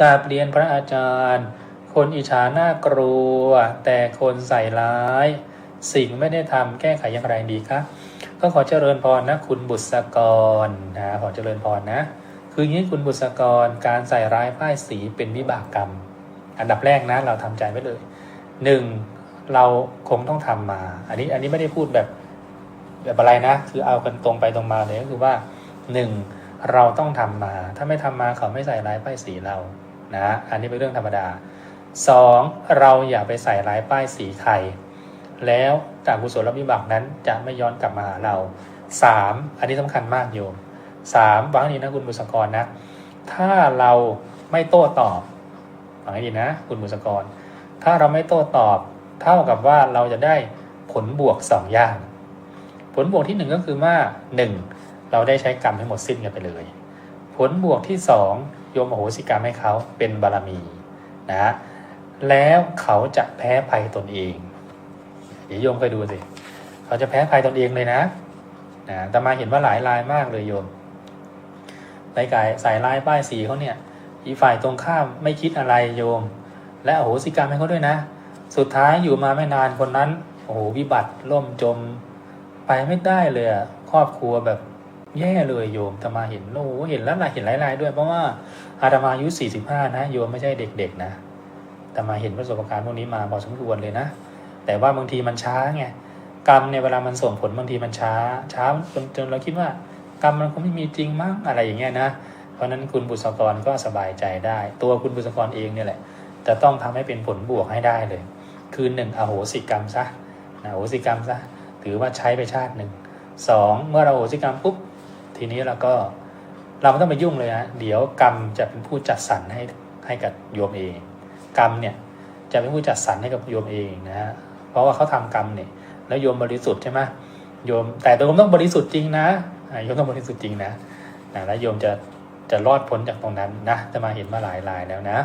กราบเรียนพระอาจารย์ คนอิจฉาน่ากลัว แต่คนใส่ร้าย สิ่งไม่ได้ทำแก้ไขอย่างไรดีคะก็ขอเจริญพรนะคุณบุษกรนะขอเจริญพรนะ คืออย่างนี้คุณบุษกรการใส่ร้ายป้ายสีเป็นวิบากกรรม อันดับแรกนะเราทำใจไว้เลยหนึ่งเราคงต้องทำมา อันนี้อันนี้ไม่ได้พูดแบบแบบอะไรนะ คือเอากันตรงไปตรงมาเลยก็คือว่าหนึ่ง เราต้องทำมา ถ้าไม่ทำมาเขาไม่ใส่ร้ายป้ายสีเรานะอันนี้เป็นเรื่องธรรมดาสองเราอย่าไปใส่ร้ายป้ายสีใครแล้วจากกุศลวิบากนั้นจะไม่ย้อนกลับมาหาเราสามอันนี้สำคัญมากโยมสามฟังให้ดีนะคุณบุษกรนะ ถ้าเราไม่โต้ตอบฟังให้ดีนะ คุณบุษกร ถ้าเราไม่โต้ตอบเท่ากับว่าเราจะได้ผลบวกสองอย่าง ผลบวกที่หนึ่งก็คือว่าหนึ่ง เราได้ใช้กรรมให้หมดสิ้นกันไปเลย ผลบวกที่สองโยมโอโหสิกรรมให้เขาเป็นบารมีนะแล้วเขาจะแพ้ภัยตนเอง เดี๋ยวโยมไปดูสิเขาจะแพ้ภัยตนเองเลยนะนะแต่มาเห็นว่าหลายรายมากเลยโยมรายกายสายลายป้ายสีเขาเนี่ยอีฝ่ายตรงข้ามไม่คิดอะไรโยม และโอโหสิกรรมให้เขาด้วยนะ สุดท้ายอยู่มาไม่นานคนนั้นโอ้โหวิบัติล่มจม ไปไม่ได้เลยครอบครัวแบบ แย่เลยโยมแต่มาเห็นโอ้โหเห็นแล้วนะเห็นหลายๆด้วย เพราะว่าอาตมาอายุ45นะโยมไม่ใช่เด็กๆนะแต่มาเห็นประสบการณ์พวกนี้มาพอสมควรเลยนะ แต่ว่าบางทีมันช้าไงกรรมเนี่ยเวลามันส่งผลบางทีมันช้า ช้าจนจนเราคิดว่ากรรมมันคงไม่มีจริงมั้งอะไรอย่างเงี้ยนะเพราะนั้นคุณบุษกรก็สบายใจได้ ตัวคุณบุษกรเองเนี่ยแหละ จะต้องทำให้เป็นผลบวกให้ได้เลย คือหนึ่งอโหสิกรรมซะอโหสิกรรมซะถือว่าใช้ไปชาติหนึ่งสองเมื่อเราอโหสิกรรมปุ๊บ ทีนี้เราก็เราไม่ต้องไปยุ่งเลยนะเดี๋ยวกรรมจะเป็นผู้จัดสรรให้ให้กับโยมเอง กรรมเนี่ยจะเป็นผู้จัดสรรให้กับโยมเองนะฮะเพราะว่าเขาทำกรรมเนี่ยแล้วโยมบริสุทธิ์ใช่ไหมโยมแต่โยมต้องบริสุทธิ์จริงนะโยมต้องบริสุทธิ์จริงนะนะแล้วโยมจะจะรอดพ้นจากตรงนั้นนะจะมาเห็นมาหลายรายแล้วนะ